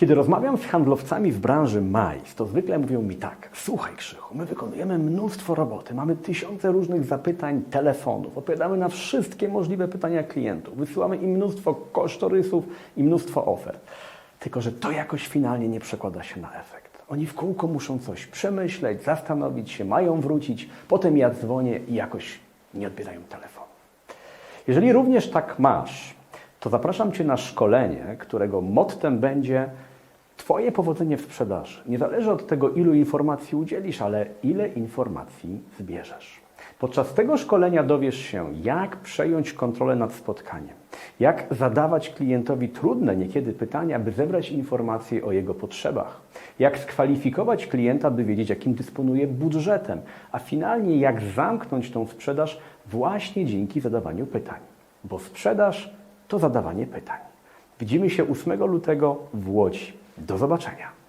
Kiedy rozmawiam z handlowcami w branży MAIS, to zwykle mówią mi tak: Słuchaj, Krzychu, my wykonujemy mnóstwo roboty, mamy tysiące różnych zapytań, telefonów, odpowiadamy na wszystkie możliwe pytania klientów, wysyłamy im mnóstwo kosztorysów i mnóstwo ofert. Tylko, że to jakoś finalnie nie przekłada się na efekt. Oni w kółko muszą coś przemyśleć, zastanowić się, mają wrócić, potem ja dzwonię i jakoś nie odbierają telefonu. Jeżeli również tak masz, to zapraszam Cię na szkolenie, którego mottem będzie Twoje powodzenie w sprzedaży. Nie zależy od tego, ilu informacji udzielisz, ale ile informacji zbierzesz. Podczas tego szkolenia dowiesz się, jak przejąć kontrolę nad spotkaniem, jak zadawać klientowi trudne niekiedy pytania, by zebrać informacje o jego potrzebach, jak skwalifikować klienta, by wiedzieć, jakim dysponuje budżetem, a finalnie jak zamknąć tą sprzedaż właśnie dzięki zadawaniu pytań. Bo sprzedaż to zadawanie pytań. Widzimy się 8 lutego w Łodzi. Do zobaczenia.